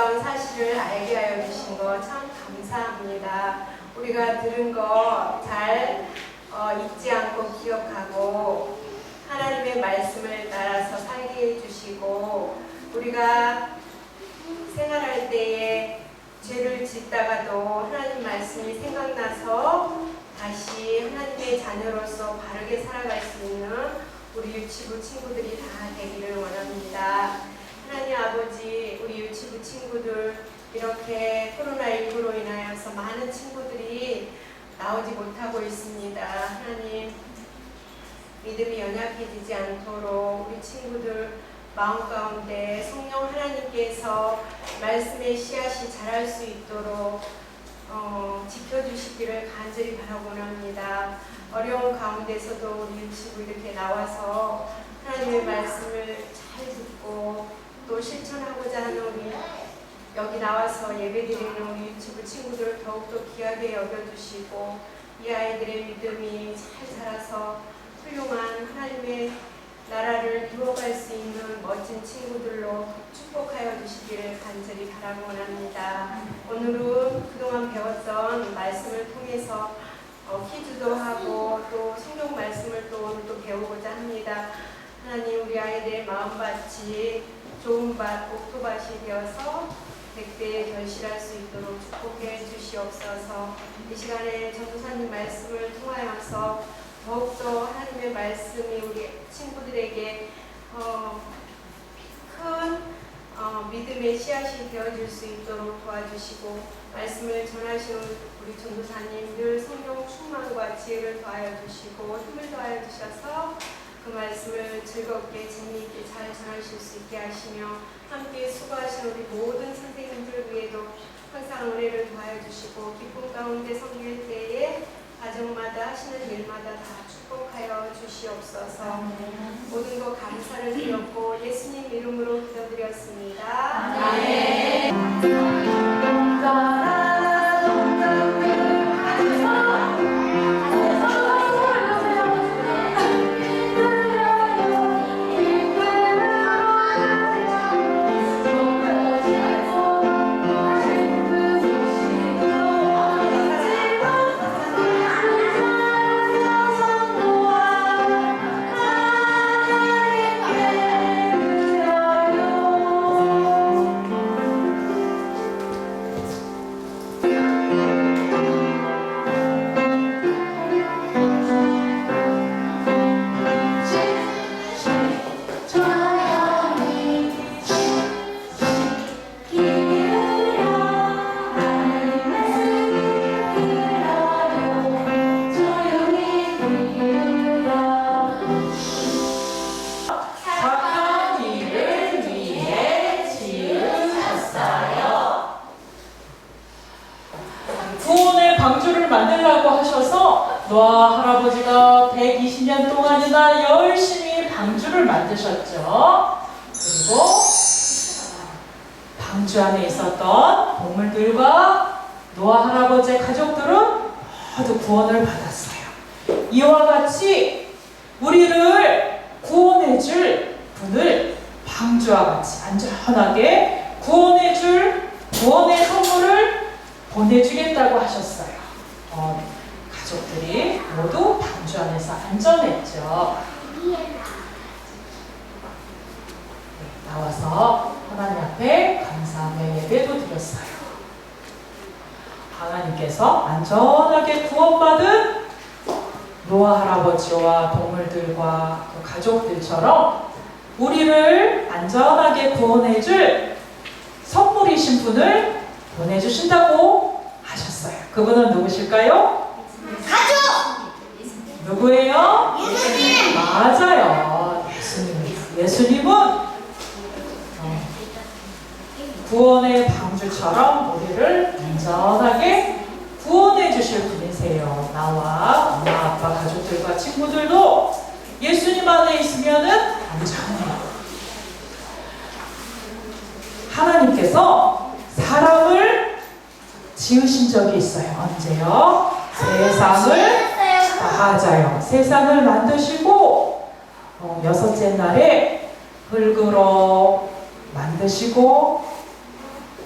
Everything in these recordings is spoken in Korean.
놀라운 사실을 알게 하여 주신 거 참 감사합니다. 우리가 들은 거잘 잊지 않고 기억하고 하나님의 말씀을 따라서 살게 해주시고 우리가 생활할 때에 죄를 짓다가도 하나님 말씀이 생각나서 다시 하나님의 자녀로서 바르게 살아갈 수 있는 우리 유치부 친구들이 다 되기를 원합니다. 하나님 아버지 우리 유치부 친구들 이렇게 코로나19로 인하여서 많은 친구들이 나오지 못하고 있습니다. 하나님 믿음이 연약해지지 않도록 우리 친구들 마음 가운데 성령 하나님께서 말씀의 씨앗이 자랄 수 있도록 어, 지켜주시기를 간절히 바라고는 합니다. 어려운 가운데서도 우리 유치부 이렇게 나와서 하나님의 말씀을 또 실천하고자 하는 우리 여기 나와서 예배드리는 우리 유치부 친구들을 더욱더 귀하게 여겨주시고 이 아이들의 믿음이 잘 자라서 훌륭한 하나님의 나라를 이루어갈 수 있는 멋진 친구들로 축복하여 주시기를 간절히 바라고 원합니다. 오늘은 그동안 배웠던 말씀을 통해서 어, 퀴즈도 하고 또 성경 말씀을 또 오늘 또 배우고자 합니다. 하나님 우리 아이들의 마음밭이 좋은 밭, 옥토밭이 되어서 백배에 결실할 수 있도록 축복해 주시옵소서. 이 시간에 전도사님 말씀을 통하여서 더욱더 하나님의 말씀이 우리 친구들에게 어, 큰 어, 믿음의 씨앗이 되어줄 수 있도록 도와주시고 말씀을 전하시는 우리 전도사님 늘 성령 충만과 지혜를 더하여 주시고 힘을 더하여 주셔서 그 말씀을 즐겁게 재미있게 잘 전하실 수 있게 하시며 함께 수고하신 우리 모든 선생님들 위에도 항상 은혜를 더하여 주시고 기쁨 가운데 섬길 때에 가정마다 하시는 일마다 다 축복하여 주시옵소서. 모든 것 감사를 드렸고 예수님 이름으로 기도드렸습니다. 120년 같이 안전하게 구원해줄 구원의 선물을 보내주겠다고 하셨어요. 어, 가족들이 모두 방주 안에서 안전했죠. 네, 나와서 하나님 앞에 감사의 예배도 드렸어요. 하나님께서 안전하게 구원받은 노아 할아버지와 동물들과 그 가족들처럼 우리를 안전하게 구원해줄 선물이신 분을 보내주신다고 하셨어요. 그분은 누구실까요? 누구예요? 예수님! 맞아요. 예수님입니다. 예수님은 어, 구원의 방주처럼 우리를 안전하게 구원해 주실 분이세요. 나와 엄마, 아빠, 가족들과 친구들도 예수님 안에 있으면은 안전해요. 하나님께서 사람을 지으신 적이 있어요. 언제요? 세상을 맞아요. 세상을 만드시고 어, 여섯째 날에 흙으로 만드시고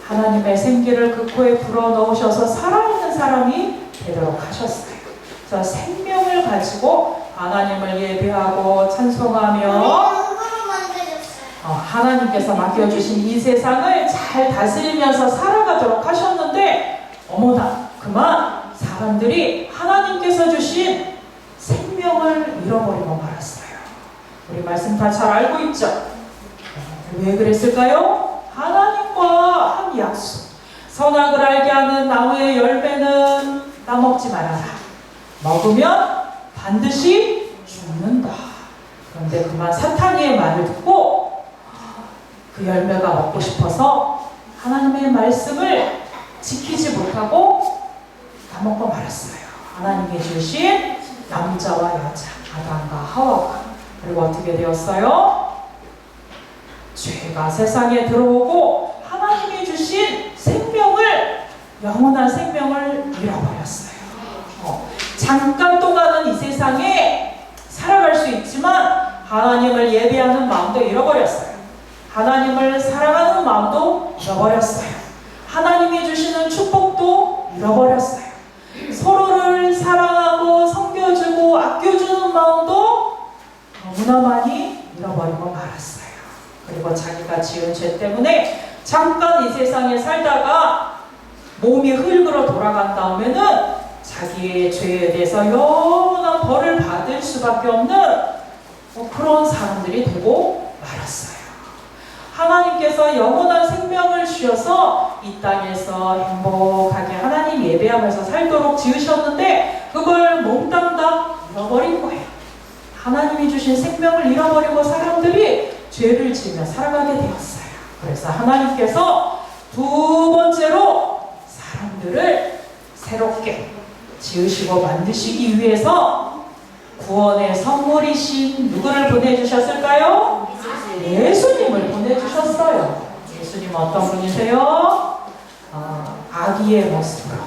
하나님의 생기를 그 코에 불어 넣으셔서 살아있는 사람이 되도록 하셨어요. 그래서 생명을 가지고 하나님을 예배하고 찬송하며 어, 하나님께서 맡겨주신 이 세상을 잘 다스리면서 살아가도록 하셨는데 어머나 그만 사람들이 하나님께서 주신 생명을 잃어버리고 말았어요. 우리 말씀 다 잘 알고 있죠? 어, 왜 그랬을까요? 하나님과 한 약속. 선악을 알게 하는 나무의 열매는 따먹지 말아라. 먹으면 반드시 죽는다. 그런데 그만 사탄이의 말을 듣고 그 열매가 먹고 싶어서 하나님의 말씀을 지키지 못하고 까먹고 말았어요. 하나님이 주신 남자와 여자, 아담과 하와가. 그리고 어떻게 되었어요? 죄가 세상에 들어오고 하나님이 주신 생명을, 영원한 생명을 잃어버렸어요. 어, 잠깐 동안은 이 세상에 살아갈 수 있지만 하나님을 예배하는 마음도 잃어버렸어요. 하나님을 사랑하는 마음도 잃어버렸어요. 하나님이 주시는 축복도 잃어버렸어요. 서로를 사랑하고 섬겨주고 아껴주는 마음도 너무나 많이 잃어버리고 말았어요. 그리고 자기가 지은 죄 때문에 잠깐 이 세상에 살다가 몸이 흙으로 돌아간 다음에는 자기의 죄에 대해서 영원한 벌을 받을 수밖에 없는 뭐 그런 사람들이 되고 말았어요. 하나님께서 영원한 생명을 주셔서 이 땅에서 행복하게 하나님 예배하면서 살도록 지으셨는데 그걸 몽땅 다 잃어버린 거예요. 하나님이 주신 생명을 잃어버리고 사람들이 죄를 지으며 살아가게 되었어요. 그래서 하나님께서 두 번째로 사람들을 새롭게 지으시고 만드시기 위해서 구원의 선물이신 누구를 보내주셨을까요? 예수님을 보내주셨어요. 예수님 어떤 분이세요? 아, 아기의 모습으로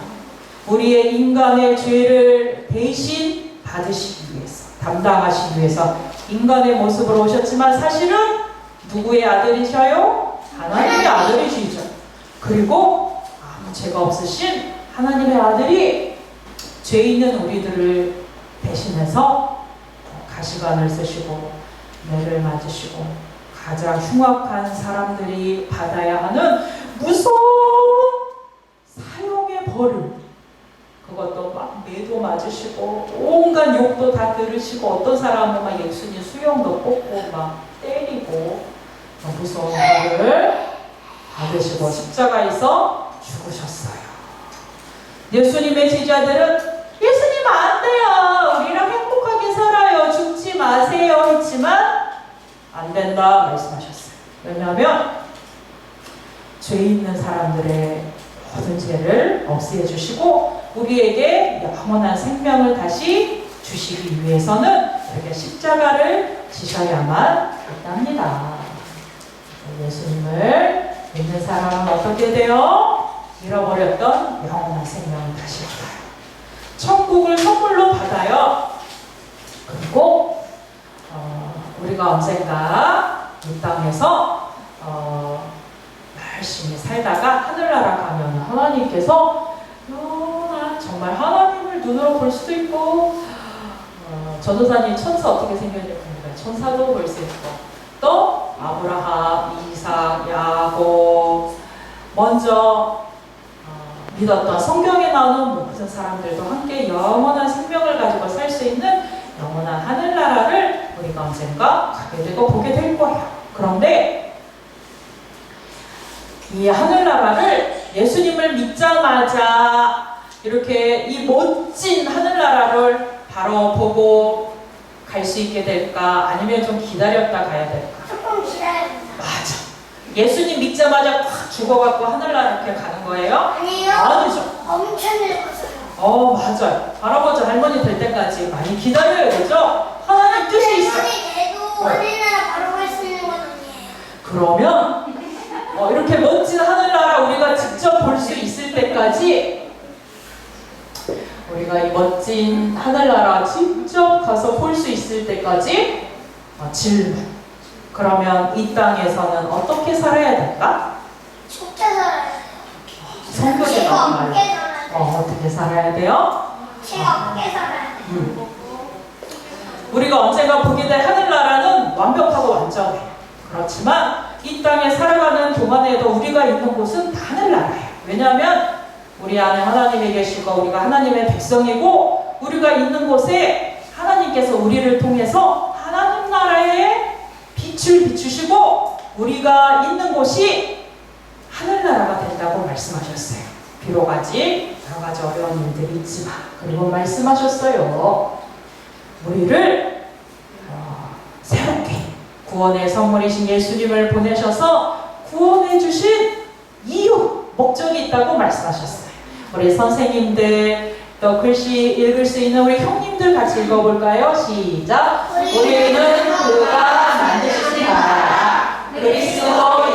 우리의 인간의 죄를 대신 받으시기 위해서 담당하시기 위해서 인간의 모습으로 오셨지만 사실은 누구의 아들이셔요? 하나님의 아들이시죠. 그리고 아무 죄가 없으신 하나님의 아들이 죄 있는 우리들을 대신해서 가시관을 쓰시고 매를 맞으시고 가장 흉악한 사람들이 받아야 하는 무서운 사형의 벌을 그것도 막 매도 맞으시고 온갖 욕도 다 들으시고 어떤 사람은 막 예수님 수염도 뽑고 막 때리고 막 무서운 벌을 받으시고 십자가에서 죽으셨어요. 예수님의 제자들은 예수님 안 돼요. 우리랑 행복하게 살아요. 죽지 마세요. 했지만 안 된다 말씀하셨어요. 왜냐하면 죄 있는 사람들의 모든 죄를 없애 주시고 우리에게 영원한 생명을 다시 주시기 위해서는 이렇게 십자가를 지셔야만 합니다. 예수님을 믿는 사람은 어떻게 돼요? 잃어버렸던 영원한 생명을. 천국을 선물로 받아요. 그리고 어, 우리가 언젠가 이 땅에서 어, 열심히 살다가 하늘나라 가면 하나님께서 영원한 정말 하나님을 눈으로 볼 수도 있고 어, 전도사님 천사 어떻게 생겼는지 천사도 볼 수 있고 또 아브라함, 이삭, 야곱 먼저 어, 믿었던 성경에 나오는 모든 사람들도 함께 영원한 생명을 가지고 살 수 있는 영원한 하늘나라를 우리가 언젠가 가게 되고 보게 될 거예요. 그런데 이 하늘나라를 예수님을 믿자마자 이렇게 이 멋진 하늘나라를 바로 보고 갈 수 있게 될까? 아니면 좀 기다렸다 가야 될까? 조금 기다려야 된다. 맞아. 예수님 믿자마자 확 죽어갖고 하늘나라 이렇게 가는 거예요? 아니요. 아니죠. 엄청 늙었어요. 어, 맞아요. 할아버지, 할머니 될 때까지 많이 기다려야 되죠? 하나님 뜻이 있어요. 할머니 돼도 네. 하늘나라 바로 갈 수 있는 건 아니에요. 그러면 어, 이렇게 멋진 하늘나라 우리가 직접 볼 수 있을 때까지 우리가 이 멋진 하늘나라 직접 가서 볼 수 있을 때까지 어, 질문. 그러면 이 땅에서는 어떻게 살아야 될까? 죽게 살아야 돼요. 없게 말로 살아야 돼요. 어, 어떻게 살아야 돼요? 피가 없게 살아야 돼요. 음. 우리가 언젠가 보게 될 하늘나라는 완벽하고 완전해. 그렇지만 이 땅에 살아가는 동안에도 우리가 있는 곳은 다 하늘나라예요. 왜냐하면 우리 안에 하나님이 계시고 우리가 하나님의 백성이고 우리가 있는 곳에 하나님께서 우리를 통해서 하나님 나라의 빛을 비추시고 우리가 있는 곳이 하늘나라가 된다고 말씀하셨어요. 비록 아직 여러 가지 어려운 일들이 있지만 그리고 말씀하셨어요. 우리를 어, 새롭게 구원의 선물이신 예수님을 보내셔서 구원해 주신 이유, 목적이 있다고 말씀하셨어요. 우리 선생님들 또 글씨 읽을 수 있는 우리 형님들 같이 읽어볼까요? 시작. 우리는 그가 만드신 나라 그리스도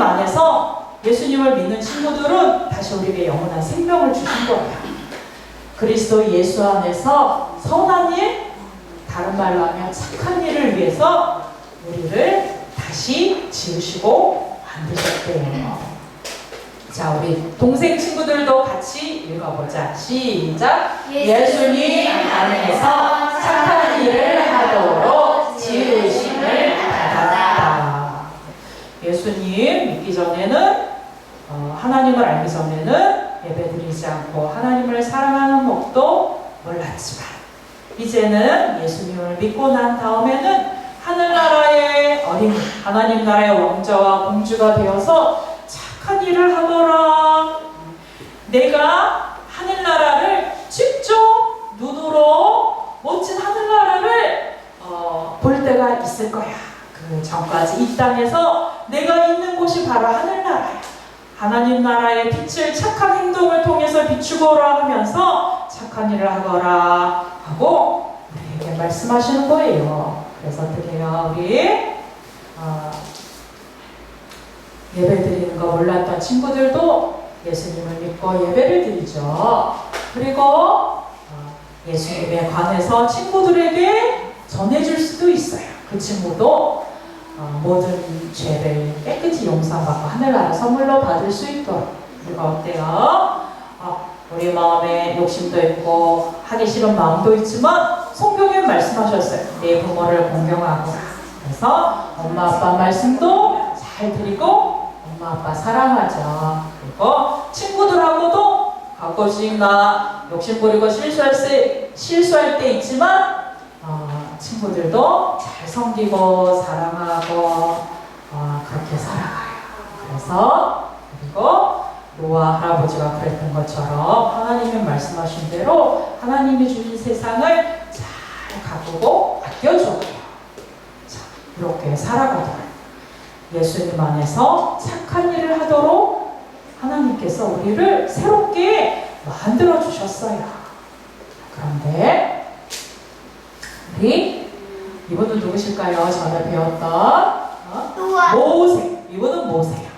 예수님 안에서 예수님을 믿는 친구들은 다시 우리에게 영원한 생명을 주신 거예요 그리스도 예수 안에서 선한 일, 다른 말로 하면 착한 일을 위해서 우리를 다시 지으시고 만드셨대요. 자, 우리 동생 친구들도 같이 읽어보자. 시작. 예수님 안에서 착한 일을 하도록 지으 예수님 믿기 전에는 어, 하나님을 알기 전에는 예배드리지 않고 하나님을 사랑하는 법도 몰랐지만 이제는 예수님을 믿고 난 다음에는 하늘나라의 어린 하나님 나라의 왕자와 공주가 되어서 착한 일을 하더라. 내가 하늘나라를 직접 눈으로 멋진 하늘나라를 어, 볼 때가 있을 거야. 그 전까지 이 땅에서 내가 있는 곳이 바로 하늘나라야. 하나님 나라의 빛을 착한 행동을 통해서 비추거라 하면서 착한 일을 하거라 하고 우리에게 말씀하시는 거예요. 그래서 어떻게 해요? 우리 어, 예배 드리는 거 몰랐던 친구들도 예수님을 믿고 예배를 드리죠. 그리고 어, 예수님에 관해서 친구들에게 전해줄 수도 있어요. 그 친구도 어, 모든 죄를 깨끗이 용서받고 하늘나라 선물로 받을 수 있도록 우리가 어때요? 어, 우리 마음에 욕심도 있고 하기 싫은 마음도 있지만 성경에 말씀하셨어요. 내 부모를 공경하고 그래서 엄마 아빠 말씀도 잘 드리고 엄마 아빠 사랑하죠. 그리고 친구들하고도 가끔씩 나 욕심 부리고 실수할 때, 실수할 때 있지만 어, 친구들도 잘 섬기고 사랑하고 어, 그렇게 살아가요. 그래서 그리고 노아 할아버지가 그랬던 것처럼 하나님이 말씀하신 대로 하나님이 주신 세상을 잘 가꾸고 아껴줘요. 자, 이렇게 살아가도록 예수님 안에서 착한 일을 하도록 하나님께서 우리를 새롭게 만들어 주셨어요. 그런데 우리 이분은 누구실까요? 전에 배웠던 어? 모세. 이분은 모세야.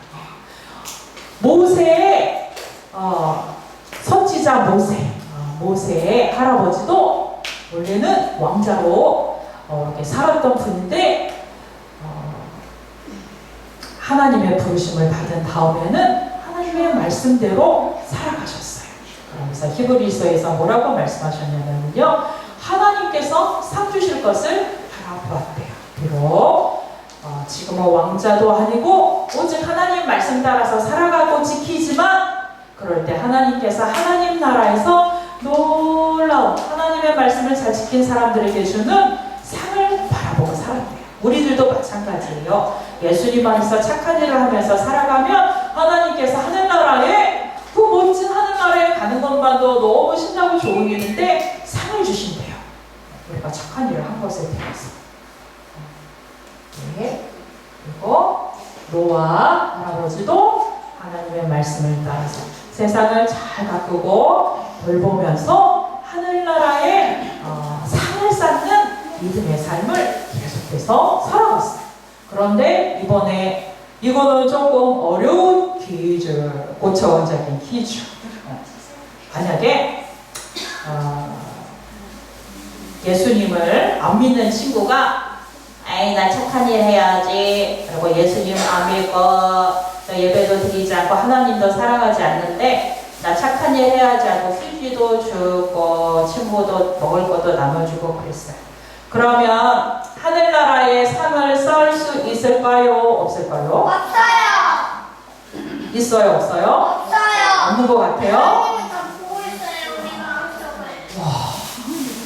모세의 어, 선지자 모세. 어, 모세의 할아버지도 원래는 왕자로 어, 이렇게 살았던 분인데 어, 하나님의 부르심을 받은 다음에는 하나님의 말씀대로 살아가셨어요. 그러면서 히브리서에서 뭐라고 말씀하셨냐면요. 하나님께서 상 주실 것을 바라보았대요. 비록 어, 지금은 왕자도 아니고 오직 하나님 말씀 따라서 살아가고 지키지만 그럴 때 하나님께서 하나님 나라에서 놀라운 하나님의 말씀을 잘 지킨 사람들에게 주는 상을 바라보고 살았대요. 우리들도 마찬가지예요. 예수님 안에서 착한 일을 하면서 살아가면 하나님께서 하늘나라에 그 멋진 하늘나라에 가는 것만도 너무 신나고 좋은 일인데 상을 주신대요. 우리가 착한 일을 한 것에 대해서. 네. 그리고 노아 할아버지도 하나님의 말씀을 따라서 세상을 잘 가꾸고 돌보면서 하늘나라에 어, 상을 쌓는 믿음의 삶을 계속해서 살아갔어요. 그런데 이번에 이거는 조금 어려운 퀴즈, 고차원적인 퀴즈. 어, 만약에 어, 예수님을 안 믿는 친구가 아이 나 착한 일 해야지 그리고 예수님 안 믿고 또 예배도 드리지 않고 하나님도 사랑하지 않는데 나 착한 일 해야지 하고 휴지도 주고 친구도 먹을 것도 나눠주고 그랬어요. 그러면 하늘나라에 상을 쌓을 수 있을까요? 없을까요? 없어요. 있어요? 없어요? 없어요. 없는 것 같아요? 하나님이 다 보고 있어요. 우리가 암석을.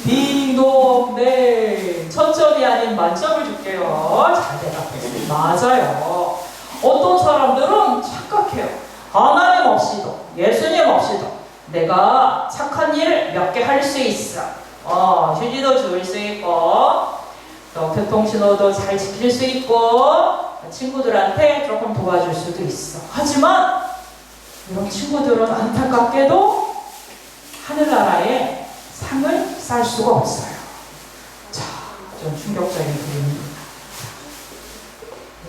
딩동 네 천점이 아닌 만점을 줄게요. 잘 대답했어요. 맞아요. 어떤 사람들은 착각해요. 하나님 없이도 예수님 없이도 내가 착한 일 몇 개 할 수 있어. 어 휴지도 줄 수 있고 또 교통신호도 잘 지킬 수 있고 친구들한테 조금 도와줄 수도 있어. 하지만 이런 친구들은 안타깝게도 하늘나라에 상을 쌓을 수가 없어요. 자, 좀 충격적인 그림입니다.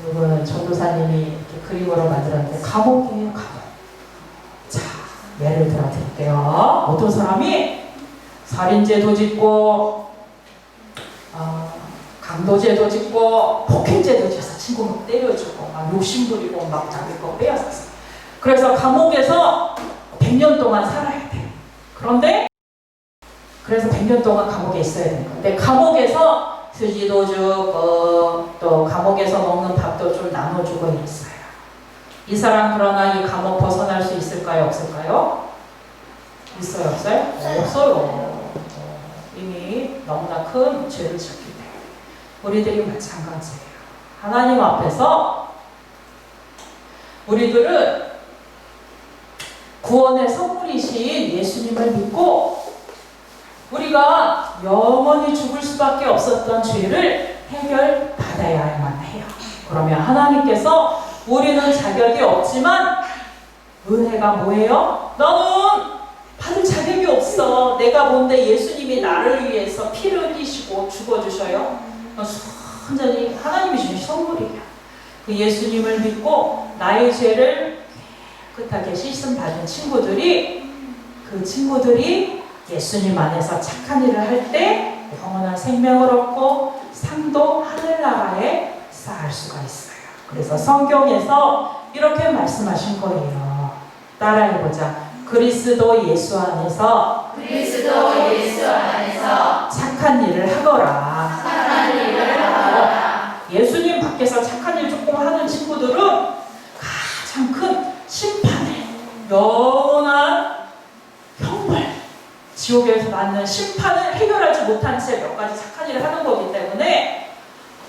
여러분, 전도사님이 이렇게 그림으로 만들었는데 감옥이에요, 감옥. 자, 예를 들어 드릴게요. 어떤 사람이 살인죄도 짓고, 어, 강도죄도 짓고, 폭행죄도 지어서 친구 막 때려주고, 막 욕심 부리고, 막 자기 거 빼앗았어. 그래서 감옥에서 100년 동안 살아야 돼. 그런데 그래서 100년 동안 감옥에 있어야 되는 건데 감옥에서 휴지도 주고 또 감옥에서 먹는 밥도 좀 나눠주고 이랬어요. 이 사람 그러나 이 감옥 벗어날 수 있을까요? 없을까요? 있어요? 없어요? 없어요. 없어요. 어, 이미 너무나 큰 죄를 지었기 때문에 우리들이 마찬가지예요. 하나님 앞에서 우리들은 구원의 선물이신 예수님을 믿고 우리가 영원히 죽을 수밖에 없었던 죄를 해결받아야만 해요. 그러면 하나님께서 우리는 자격이 없지만 은혜가 뭐예요? 너는 받을 자격이 없어. 내가 뭔데 예수님이 나를 위해서 피를 흘리시고 죽어주셔요. 너 순전히 하나님이 주신 선물이야. 그 예수님을 믿고 나의 죄를 깨끗하게 씻음 받은 친구들이 그 친구들이 예수님 안에서 착한 일을 할 때 영원한 생명을 얻고 상도 하늘나라에 쌓을 수가 있어요. 그래서 성경에서 이렇게 말씀하신 거예요. 따라해보자. 그리스도 예수 안에서 그리스도 예수 안에서 착한 일을 하거라. 착한 일을 하라. 예수님 밖에서 착한 일 조금 하는 친구들은 가장 큰 심판을 영원한 지옥에서 받는 심판을 해결하지 못한 채 몇 가지 착한 일을 하는 거기 때문에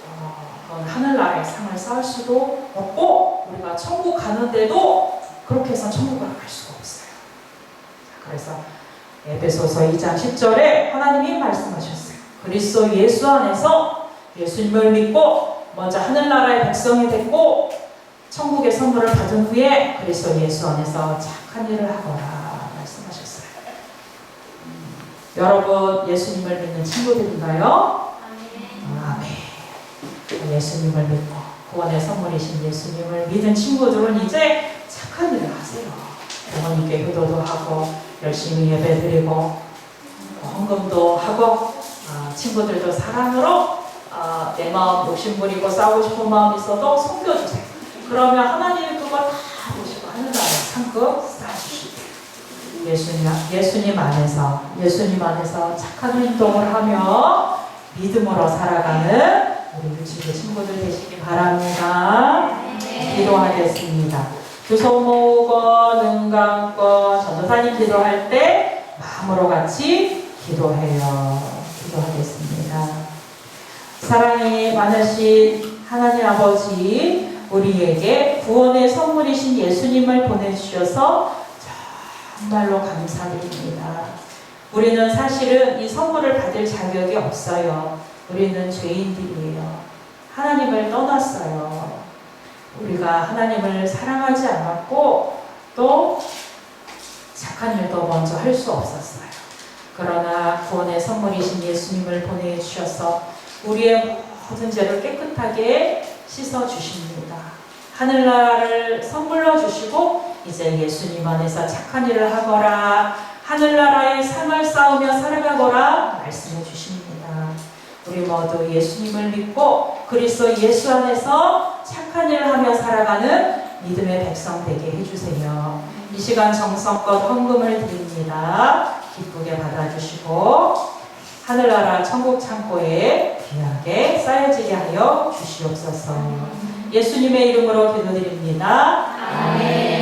어, 하늘나라의 상을 쌓을 수도 없고 우리가 천국 가는데도 그렇게 해서 천국을 갈 수가 없어요. 자, 그래서 에베소서 2장 10절에 하나님이 말씀하셨어요. 그리스도 예수 안에서 예수님을 믿고 먼저 하늘나라의 백성이 됐고 천국의 선물을 받은 후에 그리스도 예수 안에서 착한 일을 하거라 여러분 예수님을 믿는 친구들인가요? 아멘. 예수님을 믿고 구원의 선물이신 예수님을 믿은 친구들은 이제 착한 일을 하세요. 부모님께 효도도 하고 열심히 예배드리고 헌금도 하고 아, 친구들도 사랑으로 아, 내 마음 욕심 부리고 싸우고 싶은 마음 있어도 섬겨주세요. 그러면 하나님이 그거 다 보시고 하늘나라에 상급 예수님, 예수님 안에서 예수님 안에서 착한 행동을 하며 믿음으로 살아가는 우리 유치부 친구들 되시기 바랍니다. 기도하겠습니다. 주소모건, 은강권, 전도사님 기도할 때 마음으로 같이 기도해요. 기도하겠습니다. 사랑이 많으신 하나님 아버지, 우리에게 구원의 선물이신 예수님을 보내주셔서 정말로 감사드립니다. 우리는 사실은 이 선물을 받을 자격이 없어요. 우리는 죄인들이에요. 하나님을 떠났어요. 우리가 하나님을 사랑하지 않았고 또 착한 일도 먼저 할 수 없었어요. 그러나 구원의 선물이신 예수님을 보내주셔서 우리의 모든 죄를 깨끗하게 씻어 주십니다. 하늘나라를 선물로 주시고 이제 예수님 안에서 착한 일을 하거라 하늘나라의 상을 쌓으며 살아가거라 말씀해 주십니다. 우리 모두 예수님을 믿고 그리스도 예수 안에서 착한 일을 하며 살아가는 믿음의 백성 되게 해주세요. 이 시간 정성껏 헌금을 드립니다. 기쁘게 받아주시고 하늘나라 천국 창고에 귀하게 쌓여지게 하여 주시옵소서. 예수님의 이름으로 기도드립니다. 아멘.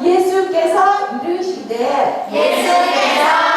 예수께서 이르시되 예수께서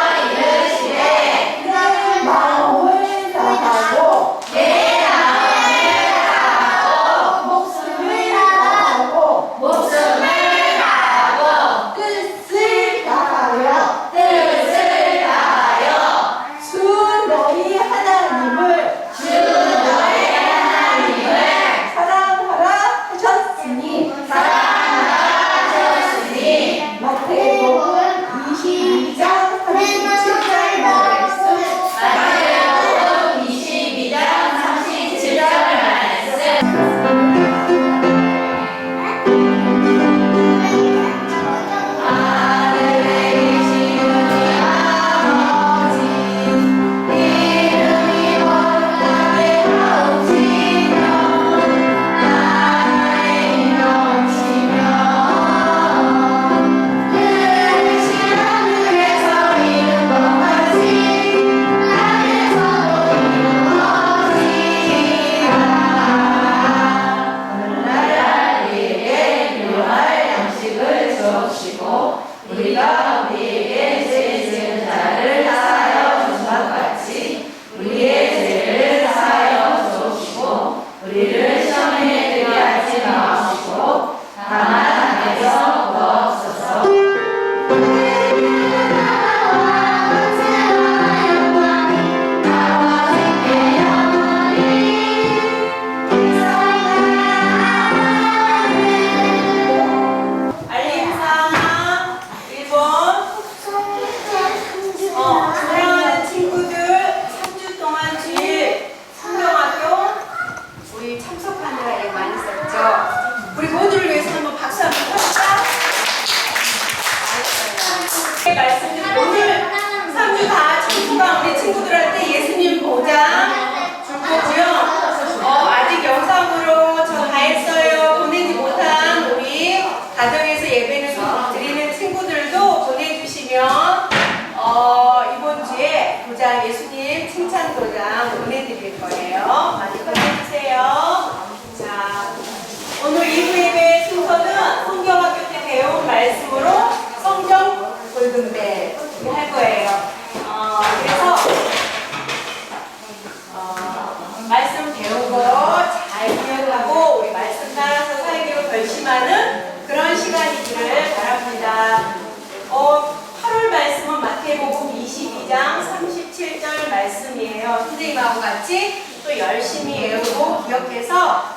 22장 37절 말씀이에요. 선생님하고 같이 또 열심히 외우고 기억해서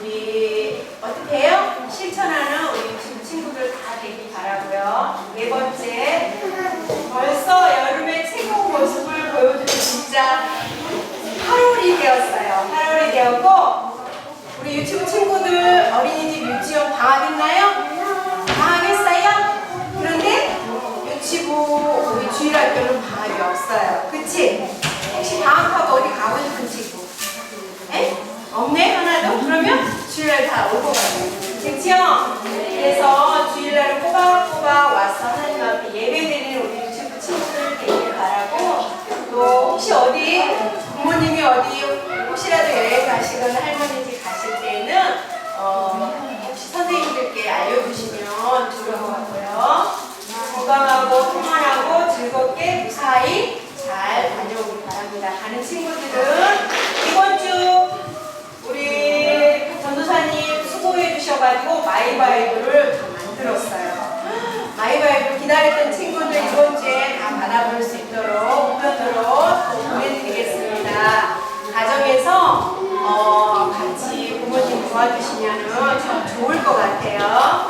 우리 어떻게 해요? 실천하는 우리 지금 친구들 다 되길 바라고요. 네 번째, 벌써 여름의 최고 모습을 보여주는 진짜 8월이 되었어요. 8월이 되었고 우리 유치부 친구들 어린이집 유치원 방학했나요? 방학 했어요? 그런데 유치부 주일할 때는 방학이 없어요. 그치? 혹시 방학하고 어디 가고 싶은 친구? 에? 없네? 하나도? 그러면 주일날 다 오고 가요. 됐지요? 그래서 주일날은 꼬박꼬박 와서 하나님 앞에 예배드리는 우리 유튜브 친구들 되길 바라고 또 혹시 어디 부모님이 어디 혹시라도 여행 가시거나 할머니 집 가실 때는 어, 혹시 선생님들께 알려주시면 좋을 것 같고요. 건강하고 평안하고 즐겁게 무사히 잘 다녀오길 바랍니다. 가는 친구들은 이번 주 우리 전도사님 수고해 주셔가지고 마이바이브를 다 만들었어요. 마이바이브 기다렸던 친구들 이번 주에 다 받아볼 수 있도록 우편으로 보내드리겠습니다. 가정에서 어, 같이 부모님 도와주시면 참 좋을 것 같아요.